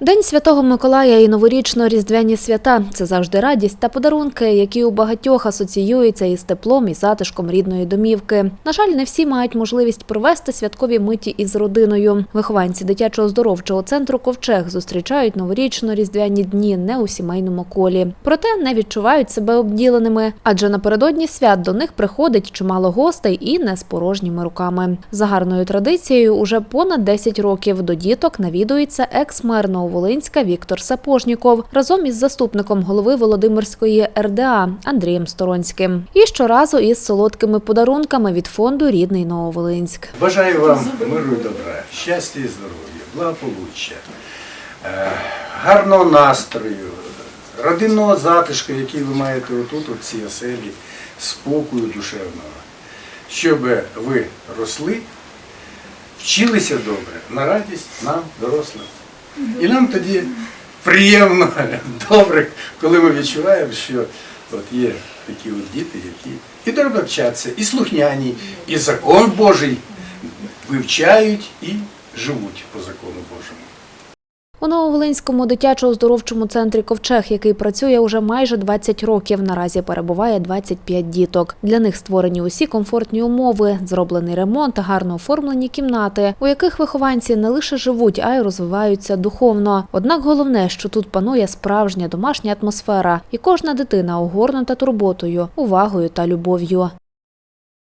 День Святого Миколая і новорічно-різдвяні свята це завжди радість та подарунки, які у багатьох асоціюються із теплом і затишком рідної домівки. На жаль, не всі мають можливість провести святкові миті із родиною. Вихованці дитячого здоровчого центру Ковчег зустрічають новорічно-різдвяні дні не у сімейному колі. Проте не відчувають себе обділеними, адже напередодні свят до них приходить чимало гостей і не з порожніми руками. За гарною традицією, уже понад 10 років до діток навідується екс-мер Нововолинська Віктор Сапожніков разом із заступником голови Володимирської РДА Андрієм Сторонським. І щоразу із солодкими подарунками від фонду Рідний Нововолинськ. Бажаю вам миру і добра, щастя і здоров'я, благополуччя, е, гарного настрою, родинного затишку, який ви маєте отут, у цій оселі, спокою душевного, щоб ви росли, вчилися добре, на радість нам, дорослим. І нам тоді приємно, добре, коли ми відчуваємо, що от є такі от діти, які і добре вчаться, і слухняні, і закон Божий вивчають і живуть по закону Божому. У Нововолинському дитячо-оздоровчому центрі Ковчег, який працює уже майже 20 років, наразі перебуває 25 діток. Для них створені усі комфортні умови, зроблений ремонт гарно оформлені кімнати, у яких вихованці не лише живуть, а й розвиваються духовно. Однак головне, що тут панує справжня домашня атмосфера, і кожна дитина огорнута турботою, увагою та любов'ю.